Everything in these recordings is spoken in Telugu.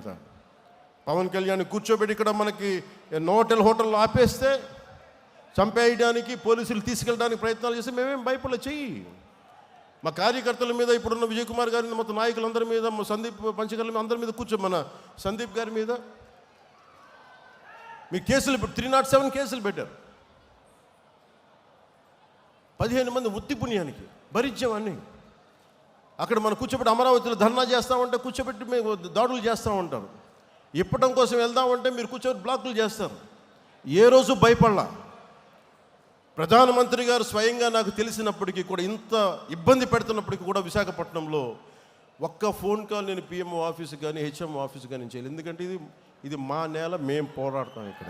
కదా? పవన్ కళ్యాణ్ కూర్చోబెట్టి ఇక్కడ మనకి నోటల్ హోటల్లో ఆపేస్తే చంపేయడానికి పోలీసులు తీసుకెళ్ళడానికి ప్రయత్నాలు చేస్తే మేమేం భయపడలే చెయ్యి. మా కార్యకర్తల మీద ఇప్పుడున్న విజయ్ కుమార్ గారి మొత్తం నాయకులందరి మీద మా సందీప్ పంచకర్ల మీద అందరి మీద కూర్చో మన సందీప్ గారి మీద. మీ కేసులు త్రీ నాట్ సెవెన్ కేసులు పెట్టారు. పదిహేను మంది ఉత్తి పుణ్యానికి భరించాం అన్నీ అక్కడ మనం కూర్చోబెట్టి అమరావతిలో ధర్నా చేస్తామంటే కూర్చోబెట్టి మేము దాడులు చేస్తూ ఉంటారు ఇప్పటం కోసం వెళ్దామంటే మీరు కూర్చోబెట్టి బ్లాకులు చేస్తారు. ఏ రోజు భయపడలా? ప్రధానమంత్రి గారు స్వయంగా నాకు తెలిసినప్పటికీ కూడా ఇంత ఇబ్బంది పెడుతున్నప్పటికీ కూడా విశాఖపట్నంలో ఒక్క ఫోన్ కాల్ నేను పిఎంఓ ఆఫీస్ కానీ హెచ్ఎంఓ ఆఫీస్ కానీ చేయాలి ఎందుకంటే ఇది ఇది మా నేల మేము పోరాడతాం ఇక్కడ.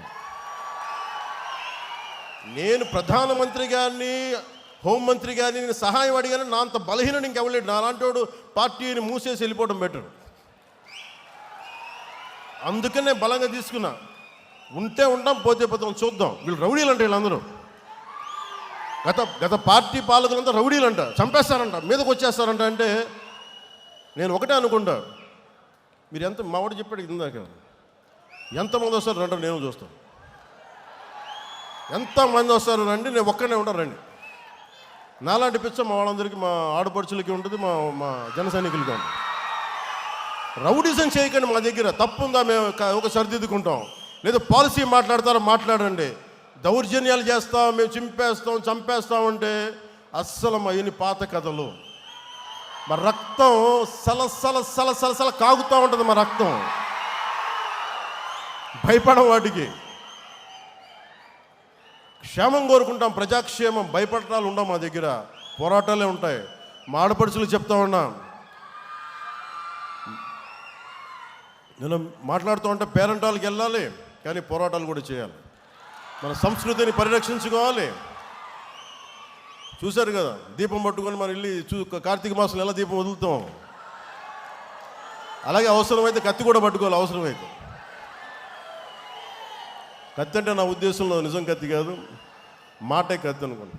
నేను ప్రధానమంత్రి గారిని హోంమంత్రి గారిని నేను సహాయం అడిగాను నా అంత బలహీన ఇంకెవలేడు నా అలాంటి పార్టీని మూసేసి వెళ్ళిపోవడం బెటర్. అందుకనే బలంగా తీసుకున్నా. ఉంటే ఉంటాం పోతే పోతాం చూద్దాం. వీళ్ళు రౌడీలు అంటే వీళ్ళందరూ. గత గత పార్టీ పాలకులంతా రౌడీలంట చంపేస్తారంట మీదకి వచ్చేస్తారంట అంటే నేను ఒకటే అనుకుంటా. మీరు ఎంత మావాడు చెప్పాడు ఇందాక. ఎంతమంది వస్తారు రండి నేను చూస్తాను. ఎంతమంది వస్తారు రండి నేను ఒక్కనే ఉంటాను రండి. నాలాంటి పిచ్చ మా వాళ్ళందరికీ మా ఆడపడుచులకి ఉంటుంది మా మా జన సైనికులకి ఉంటుంది. రౌడిజం చేయకండి మా దగ్గర తప్పుందా మేము ఒక సరిదిద్దుకుంటాం. లేదా పాలసీ మాట్లాడతారో మాట్లాడండి. దౌర్జన్యాలు చేస్తాం మేము చింపేస్తాం చంపేస్తాం అంటే అస్సలు మా ఇన్ని పాత కథలు. మా రక్తం సలసల సల సల సల కాగుతూ ఉంటుంది మా రక్తం. భయపడం వాటికి. క్షేమం కోరుకుంటాం ప్రజాక్షేమం భయపడటాలు ఉండవు మా దగ్గర. పోరాటాలే ఉంటాయి. మా ఆడపడుచులు చెప్తా ఉన్నా. నేను మాట్లాడుతూ ఉంటే పేరెంట్ వాళ్ళకి వెళ్ళాలి కానీ పోరాటాలు కూడా చేయాలి. మన సంస్కృతిని పరిరక్షించుకోవాలి. చూశారు కదా దీపం పట్టుకొని మనం వెళ్ళి చూ కార్తీక మాసంలో ఎలా దీపం వదులుతాం? అలాగే అవసరమైతే కత్తి కూడా పట్టుకోవాలి అవసరమైతే. కత్తి అంటే నా ఉద్దేశంలో నిజం కత్తి కాదు. మాటే కత్తి అనుకోండి.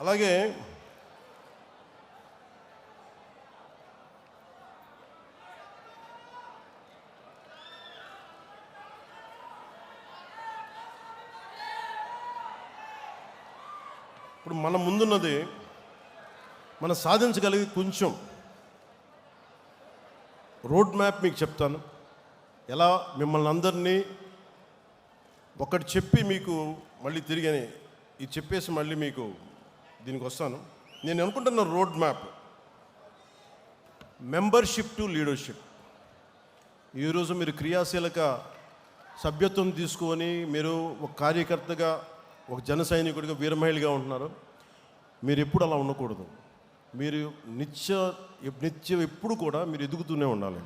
అలాగే ఇప్పుడు మన ముందున్నది మనం సాధించగలిగి కొంచెం రోడ్ మ్యాప్ మీకు చెప్తాను. ఎలా మిమ్మల్ని అందరినీ ఒకటి చెప్పి మీకు మళ్ళీ తిరిగి ఇది చెప్పేసి మళ్ళీ మీకు దీనికి వస్తాను. నేను అనుకుంటున్న road map membership to leadership. ఈరోజు మీరు క్రియాశీలక సభ్యత్వం తీసుకొని మీరు ఒక కార్యకర్తగా ఒక జన సైనికుడిగా వీరమహిళగా ఉంటున్నారు. మీరు ఎప్పుడు అలా ఉండకూడదు. మీరు నిత్య నిత్యం ఎప్పుడు కూడా మీరు ఎదుగుతూనే ఉండాలి.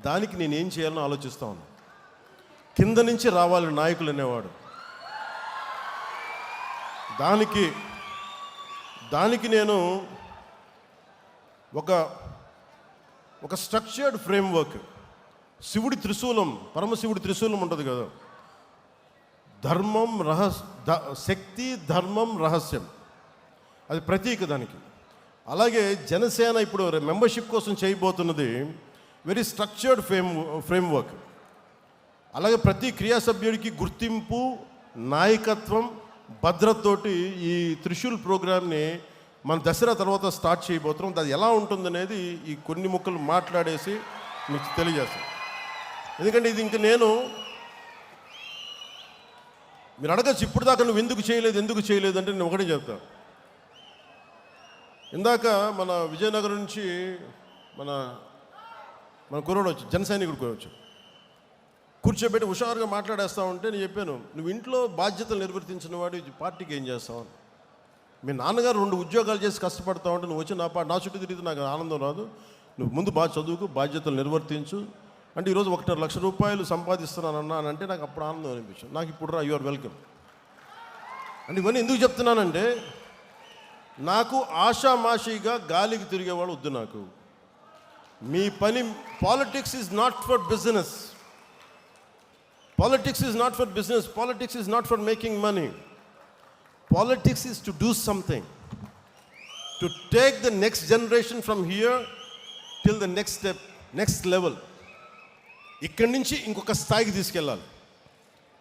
దానికి నేను ఏం చేయాలని ఆలోచిస్తా ఉన్నాను కింద నుంచి రావాలి నాయకులు అనేవాడు. దానికి దానికి నేను ఒక ఒక స్ట్రక్చర్డ్ ఫ్రేమ్వర్క్ శివుడి త్రిశూలం పరమశివుడి త్రిశూలం ఉంటుంది కదా. ధర్మం రహస్ శక్తి ధర్మం రహస్యం. అది ప్రతీక దానికి. అలాగే జనసేన ఇప్పుడు మెంబర్షిప్ కోసం చేయబోతున్నది వెరీ స్ట్రక్చర్డ్ ఫ్రేమ్ ఫ్రేమ్వర్క్ అలాగే ప్రతి క్రియా సభ్యుడికి గుర్తింపు నాయకత్వం భద్రతతోటి ఈ త్రిశూల్ ప్రోగ్రామ్ని మన దసరా తర్వాత స్టార్ట్ చేయబోతున్నాం. అది ఎలా ఉంటుందనేది ఈ కొన్ని ముక్కలు మాట్లాడేసి మీకు తెలియజేస్తాను. ఎందుకంటే ఇది ఇంక నేను మీరు అడగచ్చు ఇప్పుడు దాకా నువ్వు ఎందుకు చేయలేదు ఎందుకు చేయలేదు అంటే నేను ఒకటే చెప్తాను. ఇందాక మన విజయనగరం నుంచి మన మన కుర్రోడు వచ్చి జన సైనికుడు కూడా వచ్చి కూర్చోబెట్టి హుషారుగా మాట్లాడేస్తా ఉంటే నేను చెప్పాను నువ్వు ఇంట్లో బాధ్యతలు నిర్వర్తించిన వాడు పార్టీకి ఏం చేస్తావు? మీ నాన్నగారు రెండు ఉద్యోగాలు చేసి కష్టపడతా ఉంటే నువ్వు వచ్చి నా పా నా చుట్టూ తిరిగితే నాకు ఆనందం రాదు. నువ్వు ముందు బాగా చదువుకు బాధ్యతలు నిర్వర్తించు. అంటే ఈరోజు ఒకటిన్నర లక్ష రూపాయలు సంపాదిస్తున్నానన్నా అని అంటే నాకు అప్పుడు ఆనందం అనిపించింది. నాకు ఇప్పుడు రా యు ఆర్ వెల్కమ్ అంటే ఇవన్నీ ఎందుకు చెప్తున్నానంటే నాకు ఆషామాషిగా గాలికి తిరిగేవాడు వద్దు నాకు. మీ పని politics is not for business politics is not for business politics is not for making money politics is to do something to take the next generation from here till the next step next level ఇక్కడి నుంచి ఇంకొక స్థాయికి తీసుకెళ్ళాలి.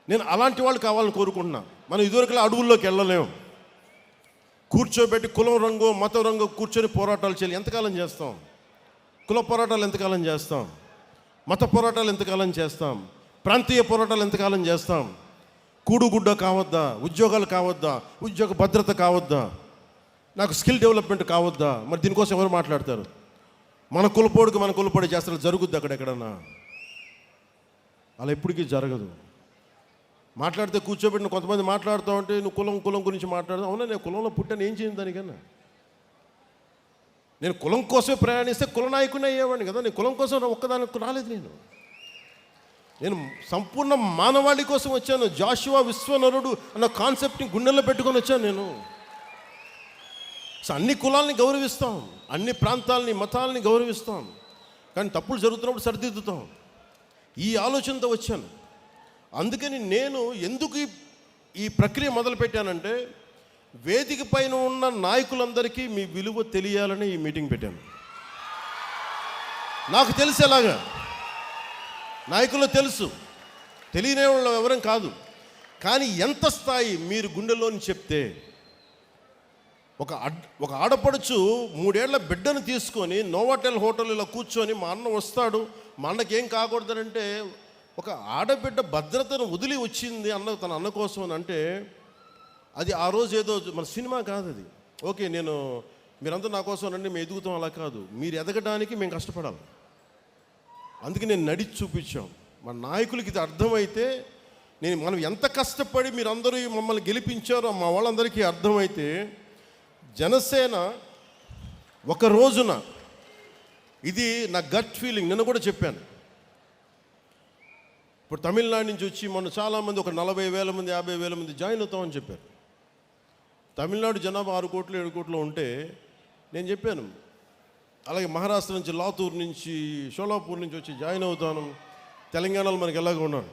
నేను అలాంటి వాళ్ళు కావాలని కోరుకుంటున్నాను మనం ఇదివరకు అడవుల్లోకి వెళ్ళలేము. కూర్చోబెట్టి కులం రంగు మత రంగు కూర్చొని పోరాటాలు చేయాలి. ఎంతకాలం చేస్తాం? కుల పోరాటాలు ఎంతకాలం చేస్తాం? మత పోరాటాలు ఎంతకాలం చేస్తాం? ప్రాంతీయ పోరాటాలు ఎంతకాలం చేస్తాం? కూడుగుడ్డ కావద్దా? ఉద్యోగాలు కావద్దా? ఉద్యోగ భద్రత కావద్దా? నాకు స్కిల్ డెవలప్మెంట్ కావద్దా? మరి దీనికోసం ఎవరు మాట్లాడతారు? మన కులపోడుకు మన కులపోడి చేస్తారు జరుగుద్ది అక్కడెక్కడన్నా అలా ఎప్పటికీ జరగదు. మాట్లాడితే కూర్చోబెట్టిన కొంతమంది మాట్లాడుతూ ఉంటే నువ్వు కులం కులం గురించి మాట్లాడుతావు అవునా? నేను కులంలో పుట్టాను ఏం చేయను దానికన్నా? నేను కులం కోసమే ప్రయాణిస్తే కుల నాయకుని అయ్యేవాడిని కదా నేను కులం కోసం ఒక్కదానికి రాలేదు నేను. నేను సంపూర్ణ మానవాళి కోసం వచ్చాను జాషువా విశ్వనరుడు అన్న కాన్సెప్ట్ని గుండెల్లో పెట్టుకొని వచ్చాను నేను. సో అన్ని కులాల్ని గౌరవిస్తాం అన్ని ప్రాంతాలని మతాలని గౌరవిస్తాం కానీ తప్పులు జరుగుతున్నప్పుడు సరిదిద్దుతాం. ఈ ఆలోచనతో వచ్చాను. అందుకని నేను ఎందుకు ఈ- ప్రక్రియ మొదలుపెట్టానంటే వేదిక పైన ఉన్న నాయకులందరికీ మీ విలువ తెలియాలని ఈ మీటింగ్ పెట్టాను. నాకు తెలిసేలాగా నాయకులు తెలుసు. తెలియని వాళ్ళు ఎవరం కాదు. కానీ ఎంత స్థాయి మీరు గుండెలోని చెప్తే ఒక అడ్ ఒక ఆడపడుచు మూడేళ్ళ బిడ్డను తీసుకొని నోవాటెల్ హోటల్లో కూర్చొని మా అన్న వస్తాడు మా అన్నకి ఏం కాకూడదనంటే ఒక ఆడబిడ్డ భద్రతను వదిలి వచ్చింది అన్న తన అన్న కోసం అని అంటే అది ఆ రోజు ఏదో మన సినిమా కాదు అది. ఓకే నేను మీరంతా నా కోసం రండి మేము ఎదుగుతాం అలా కాదు. మీరు ఎదగడానికి మేము కష్టపడాలి. అందుకే నేను నడిచి చూపించాం. మన నాయకులకి ఇది అర్థమైతే నేను మనం ఎంత కష్టపడి మీరందరూ మమ్మల్ని గెలిపించారో మా వాళ్ళందరికీ అర్థమైతే జనసేన ఒక రోజున ఇది నా గట్ ఫీలింగ్ నిన్న కూడా చెప్పాను. ఇప్పుడు తమిళనాడు నుంచి వచ్చి మొన్న చాలామంది ఒక నలభై వేల మంది యాభై వేల మంది జాయిన్ అవుతామని చెప్పారు. తమిళనాడు జనాభా ఆరు కోట్లు ఏడు కోట్లు ఉంటే నేను చెప్పాను. అలాగే మహారాష్ట్ర నుంచి లాతూర్ నుంచి షోలాపూర్ నుంచి వచ్చి జాయిన్ అవుతాను. తెలంగాణలో మనకి ఎలాగ ఉన్నాను.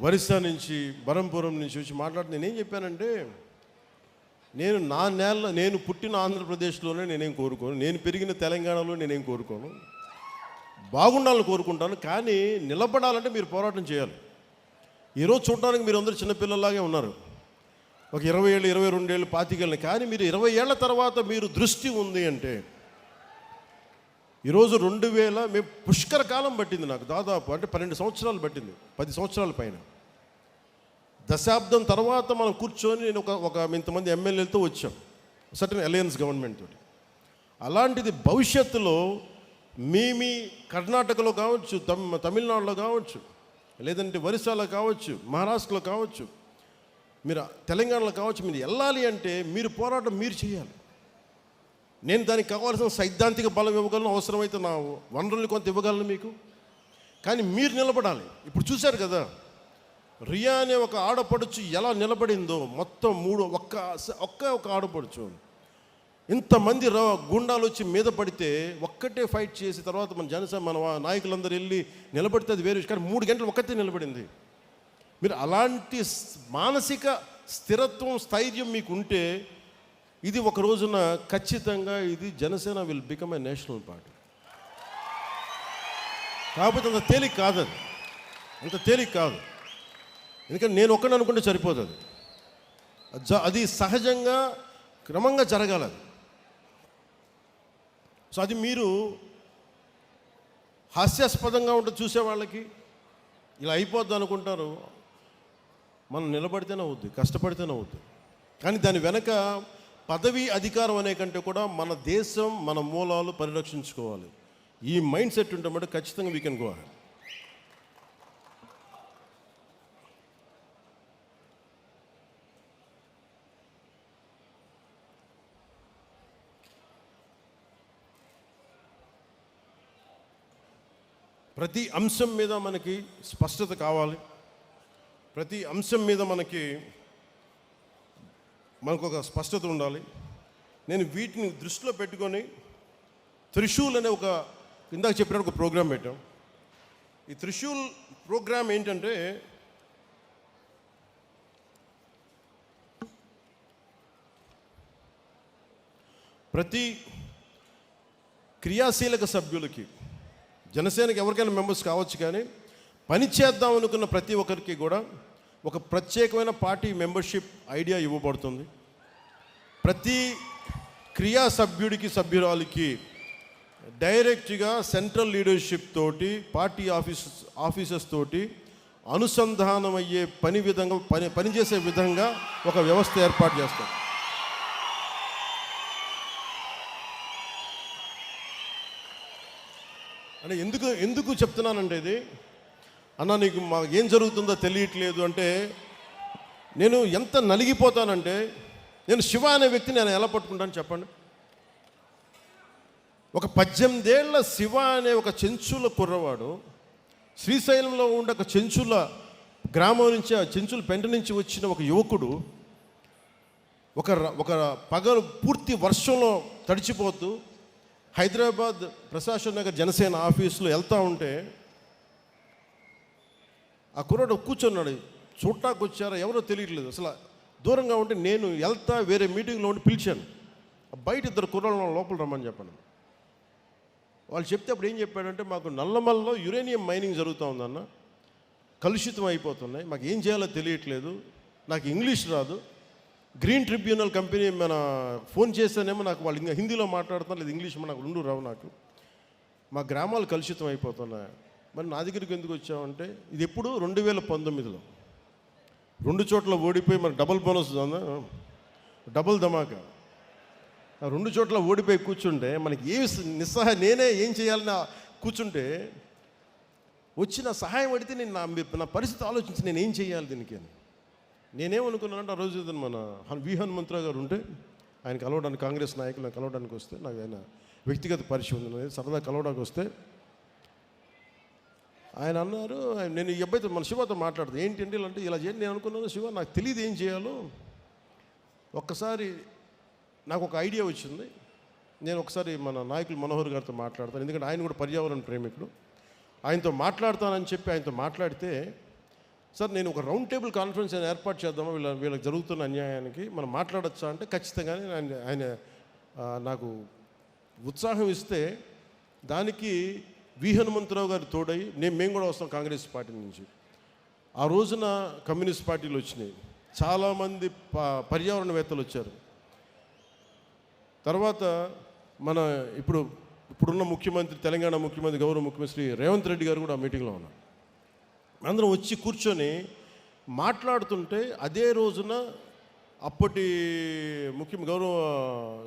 ఒరిస్సా నుంచి బరంపురం నుంచి వచ్చి మాట్లాడి నేనేం చెప్పానంటే నేను నా నేల నేను పుట్టిన ఆంధ్రప్రదేశ్లోనే నేనేం కోరుకోను. నేను పెరిగిన తెలంగాణలో నేనేం కోరుకోను. బాగుండాలని కోరుకుంటాను కానీ నిలబడాలంటే మీరు పోరాటం చేయాలి. ఈరోజు చూడడానికి మీరు అందరూ చిన్నపిల్లలాగే ఉన్నారు. ఒక ఇరవై ఏళ్ళు ఇరవై రెండేళ్ళు పాతికేళ్ళని కానీ మీరు ఇరవై ఏళ్ళ తర్వాత మీరు దృష్టి ఉంది అంటే ఈరోజు రెండు వేల మేము పుష్కర కాలం పట్టింది నాకు దాదాపు అంటే పన్నెండు సంవత్సరాలు పట్టింది పది సంవత్సరాల పైన. దశాబ్దం తర్వాత మనం కూర్చొని నేను ఒక ఒక ఇంతమంది ఎమ్మెల్యేలతో వచ్చాం సర్టన్ అలయన్స్ గవర్నమెంట్ తోటి. అలాంటిది భవిష్యత్తులో మీ మీ కర్ణాటకలో కావచ్చు తమ్ తమిళనాడులో కావచ్చు లేదంటే ఒరిస్సాలో కావచ్చు మహారాష్ట్రలో కావచ్చు మీరు తెలంగాణలో కావచ్చు మీరు వెళ్ళాలి అంటే మీరు పోరాటం మీరు చేయాలి. నేను దానికి కావాల్సిన సైద్ధాంతిక బలం ఇవ్వగలను అవసరమైతే నా వనరుల్ని కొంత ఇవ్వగలను మీకు. కానీ మీరు నిలబడాలి. ఇప్పుడు చూశారు కదా రియా అనే ఒక ఆడపడుచు ఎలా నిలబడిందో మొత్తం మూడు ఒక్క ఒక్క ఒక ఆడపడుచు. ఇంతమంది ర గుండాలు వచ్చి మీద పడితే ఒక్కటే ఫైట్ చేసి తర్వాత మన జనసేన మన నాయకులందరూ వెళ్ళి నిలబడితే అది వేరే విషయం. కానీ మూడు గంటలు ఒక్కతే నిలబడింది. మీరు అలాంటి మానసిక స్థిరత్వం స్థైర్యం మీకు ఉంటే ఇది ఒక రోజున ఖచ్చితంగా ఇది Janasena will become a national party కాకపోతే అంత తేలిక కాదు అది అంత తేలిక కాదు. ఎందుకంటే నేను ఒక్కడిని అనుకుంటే సరిపోతుంది అది సహజంగా క్రమంగా జరగాలి సో అది మీరు హాస్యాస్పదంగా ఉంటుంది చూసే వాళ్ళకి ఇలా అయిపోద్ది అనుకుంటారు. మనం నిలబడితేనే అవుద్ది కష్టపడితేనే అవుద్ది కానీ దాని వెనక పదవి అధికారం అనే కంటే కూడా మన దేశం మన మూలాలు పరిరక్షించుకోవాలి. ఈ మైండ్ సెట్ ఉంటే మటు ఖచ్చితంగా వీ కెన్ గో ప్రతి అంశం మీద మనకి స్పష్టత కావాలి. ప్రతి అంశం మీద మనకి మనకు ఒక స్పష్టత ఉండాలి. నేను వీటిని దృష్టిలో పెట్టుకొని త్రిశూల్ అనే ఒక ఇందాక చెప్పినట్టు ఒక ప్రోగ్రాం పెట్టాం. ఈ త్రిశూల్ ప్రోగ్రాం ఏంటంటే ప్రతి క్రియాశీలక సభ్యులకి జనసేనకి ఎవరికైనా మెంబర్స్ కావచ్చు కానీ పని చేద్దాం అనుకున్న ప్రతి ఒక్కరికి కూడా ఒక ప్రత్యేకమైన పార్టీ మెంబర్షిప్ ఐడియా ఇవ్వబడుతుంది. ప్రతి క్రియా సభ్యుడికి సభ్యురాలికి డైరెక్ట్గా సెంట్రల్ లీడర్షిప్ తోటి పార్టీ ఆఫీస్ ఆఫీసర్స్ తోటి అనుసంధానం అయ్యే పని విధంగా పని పనిచేసే విధంగా ఒక వ్యవస్థ ఏర్పాటు చేస్తాం అంటే ఎందుకు ఎందుకు చెప్తున్నానంటే ఇది? అన్న నీకు మా ఏం జరుగుతుందో తెలియట్లేదు అంటే నేను ఎంత నలిగిపోతానంటే నేను శివ అనే వ్యక్తిని నేను ఎలా పట్టుకుంటాను చెప్పండి? ఒక పద్దెనిమిదేళ్ళ శివ అనే ఒక చెంచుల కుర్రవాడు శ్రీశైలంలో ఉండే ఒక చెంచుల గ్రామం నుంచి ఆ చెంచుల పెంట నుంచి వచ్చిన ఒక యువకుడు ఒక ఒక పగలు పూర్తి వర్షంలో తడిచిపోతూ హైదరాబాద్ ప్రశాసన్ నగర్ జనసేన ఆఫీసులో వెళ్తా ఉంటే ఆ కుర్రాడు కూర్చున్నాడు. చూడటానికి వచ్చారా ఎవరో తెలియట్లేదు. అసలు దూరంగా ఉంటే నేను వెళ్తా వేరే మీటింగ్లో ఉండి పిలిచాను. బయట ఇద్దరు కుర్రాళ్ళు లోపల రమ్మని చెప్పాను. వాళ్ళు చెప్తే అప్పుడు ఏం చెప్పాడంటే మాకు నల్లమల్లో యురేనియం మైనింగ్ జరుగుతూ ఉందన్న. కలుషితం అయిపోతున్నాయి. మాకు ఏం చేయాలో తెలియట్లేదు. నాకు ఇంగ్లీష్ రాదు. గ్రీన్ ట్రిబ్యునల్ కంపెనీ మన ఫోన్ చేస్తేనేమో నాకు వాళ్ళు ఇంకా హిందీలో మాట్లాడుతున్నారు లేదు ఇంగ్లీష్ నాకు రెండు రావు నాకు. మా గ్రామాలు కలుషితం అయిపోతున్నాయి. మరి నా దగ్గరికి ఎందుకు వచ్చామంటే ఇది ఎప్పుడు రెండు వేల పంతొమ్మిదిలో. రెండు చోట్ల ఓడిపోయి మరి డబుల్ బోనస్ ఉందా? డబుల్ ధమాకా. రెండు చోట్ల ఓడిపోయి కూర్చుంటే మనకి ఏ నిస్సహాయ నేనే ఏం చేయాలని కూర్చుంటే వచ్చిన సహాయం అడిగితే నేను నా నా పరిస్థితి ఆలోచించి నేను ఏం చేయాలి దీనికి అని. నేనేమనుకున్నానంటే ఆ రోజు మన హన్- వి హనుమంతరావు గారు ఉంటే ఆయన కలవడానికి కాంగ్రెస్ నాయకులను కలవడానికి వస్తే నాకు ఆయన వ్యక్తిగత పరిచయం ఉంది. సరదా కలవడానికి వస్తే ఆయన అన్నారు ఆయన- నేను ఈ అబ్బాయితో మన శివతో మాట్లాడుతాను ఏంటి అంటే ఇలా చేయండి. నేను అనుకున్నాను శివ నాకు తెలియదు ఏం చేయాలో. ఒక్కసారి నాకు ఒక ఐడియా వచ్చింది. నేను ఒకసారి మన నాయకులు మనోహర్ గారితో మాట్లాడతాను. ఎందుకంటే ఆయన కూడా పర్యావరణ ప్రేమికుడు. ఆయనతో మాట్లాడతానని చెప్పి ఆయనతో మాట్లాడితే సార్ నేను ఒక రౌండ్ టేబుల్ కాన్ఫరెన్స్ ఆయన ఏర్పాటు చేద్దామా? వీళ్ళ వీళ్ళకి జరుగుతున్న అన్యాయానికి మనం మాట్లాడచ్చా అంటే ఖచ్చితంగానే ఆయన ఆయన నాకు ఉత్సాహం ఇస్తే దానికి వి. హనుమంతరావు గారు తోడై నేను మేము కూడా వస్తాం కాంగ్రెస్ పార్టీ నుంచి. ఆ రోజున కమ్యూనిస్ట్ పార్టీలు వచ్చినాయి. చాలామంది ప పర్యావరణవేత్తలు వచ్చారు. తర్వాత మన ఇప్పుడు ఇప్పుడున్న ముఖ్యమంత్రి తెలంగాణ ముఖ్యమంత్రి గౌరవ ముఖ్యమంత్రి రేవంత్ రెడ్డి గారు కూడా ఆ మీటింగ్లో ఉన్నారు. అందరం వచ్చి కూర్చొని మాట్లాడుతుంటే అదే రోజున అప్పటి ముఖ్యం గౌరవ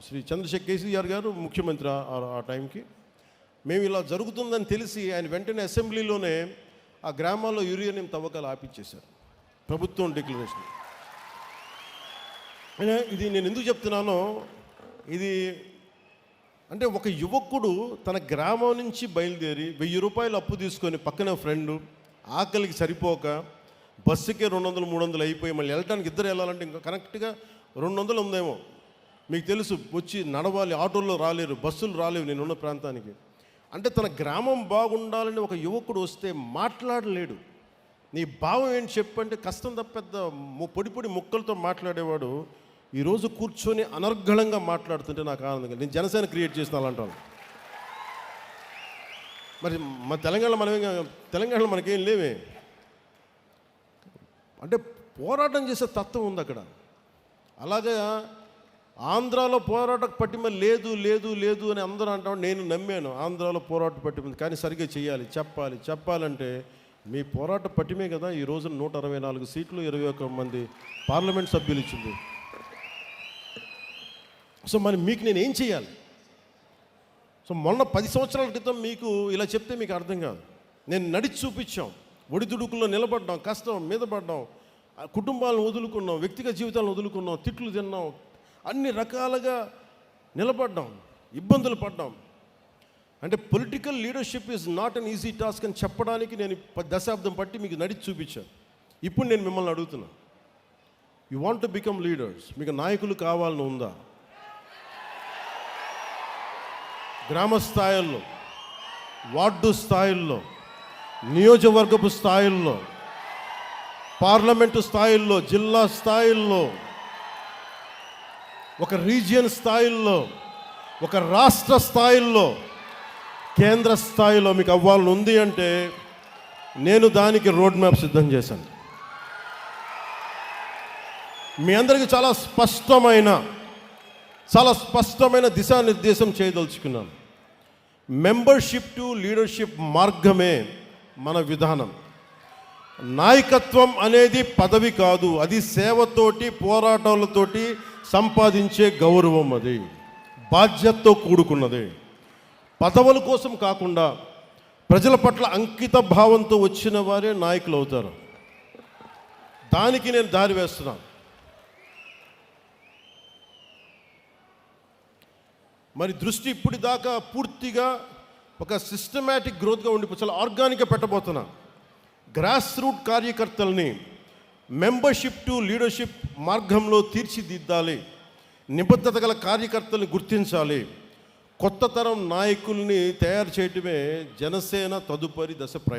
శ్రీ చంద్రశేఖర్ కేసీఆర్ గారు ముఖ్యమంత్రి ఆ- టైంకి మేము ఇలా జరుగుతుందని తెలిసి ఆయన వెంటనే అసెంబ్లీలోనే ఆ గ్రామాల్లో యురేనియం తవ్వకాలు ఆపించేశారు ప్రభుత్వం డిక్లరేషన్. ఇది నేను ఎందుకు చెప్తున్నానో ఇది అంటే ఒక యువకుడు తన గ్రామం నుంచి బయలుదేరి వెయ్యి రూపాయలు అప్పు తీసుకొని పక్కన ఫ్రెండు ఆకలికి సరిపోక బస్సుకే రెండు వందలు మూడు వందలు అయిపోయి మళ్ళీ వెళ్ళడానికి ఇద్దరు వెళ్ళాలంటే ఇంకా కరెక్ట్గా రెండు వందలు ఉందేమో. మీకు తెలుసు వచ్చి నడవాలి ఆటోల్లో రాలేరు బస్సులు రాలేవు నేనున్న ప్రాంతానికి. అంటే తన గ్రామం బాగుండాలని ఒక యువకుడు వస్తే మాట్లాడలేడు. నీ భావం ఏంటి చెప్పంటే కష్టం తప్ప పెద్ద పొడి పొడి ముక్కలతో మాట్లాడేవాడు ఈరోజు కూర్చొని అనర్గళంగా మాట్లాడుతుంటే నాకు ఆనందంగా నేను జనసేన క్రియేట్ చేసిన వాళ్ళంటాను మరి మన తెలంగాణలో మనమే తెలంగాణలో మనకేం లేవే. అంటే పోరాటం చేసే తత్వం ఉంది అక్కడ. అలాగే ఆంధ్రాలో పోరాట పట్టిమ లేదు లేదు లేదు అని అందరూ అంటాం. నేను నమ్మాను ఆంధ్రాలో పోరాట పట్టిమ కానీ సరిగ్గా చేయాలి చెప్పాలి. చెప్పాలంటే మీ పోరాట పట్టిమే కదా ఈ రోజున నూట అరవై నాలుగు సీట్లు ఇరవై ఒక్క మంది పార్లమెంట్ సభ్యులు ఇచ్చింది. సో మరి మీకు నేను ఏం చేయాలి? సో మొన్న పది సంవత్సరాల క్రితం మీకు ఇలా చెప్తే మీకు అర్థం కాదు. నేను నడిచి చూపించాం. ఒడిదుడుకుల్లో నిలబడ్డాం కష్టం మీద పడ్డాం కుటుంబాలను వదులుకున్నాం వ్యక్తిగత జీవితాలను వదులుకున్నాం తిట్లు తిన్నాం అన్ని రకాలుగా నిలబడ్డాం ఇబ్బందులు పడ్డాం. అంటే political leadership is not an easy task అని చెప్పడానికి నేను ప- దశాబ్దం పట్టి మీకు నడిచి చూపించాను. ఇప్పుడు నేను మిమ్మల్ని అడుగుతున్నా. You want to become leaders మీకు నాయకులు కావాలని ఉందా? గ్రామ స్థాయిల్లో వార్డు స్థాయిల్లో నియోజకవర్గపు స్థాయిల్లో పార్లమెంటు స్థాయిల్లో జిల్లా స్థాయిల్లో ఒక రీజియన్ స్థాయిల్లో ఒక రాష్ట్ర స్థాయిల్లో కేంద్ర స్థాయిలో మీకు అవ్వాలని ఉంది అంటే నేను దానికి రోడ్ మ్యాప్ సిద్ధం చేశాను. మీ అందరికీ చాలా స్పష్టమైన చాలా స్పష్టమైన దిశానిర్దేశం చేయదలుచుకున్నాను. మెంబర్షిప్ టు లీడర్షిప్ మార్గమే మన విధానం. నాయకత్వం అనేది పదవి కాదు అది సేవతోటి పోరాటాలతోటి సంపాదించే గౌరవం అది. బాధ్యతతో కూడుకున్నది. పదవుల కోసం కాకుండా ప్రజల పట్ల అంకిత భావంతో వచ్చిన వారే నాయకులు అవుతారు దానికి నేను దారి వేస్తున్నాను. మరి దృష్టి ఇప్పటిదాకా పూర్తిగా ఒక సిస్టమేటిక్ గ్రోత్గా ఉండి చాలా ఆర్గానిక్గా పెట్టబోతున్నా. గ్రాస్ రూట్ కార్యకర్తల్ని మెంబర్షిప్ టు లీడర్షిప్ మార్గంలో తీర్చిదిద్దాలి. నిబద్ధత గల కార్యకర్తల్ని గుర్తించాలి. కొత్త తరం నాయకుల్ని తయారు చేయటమే జనసేన తదుపరి దశ ప్రయాణం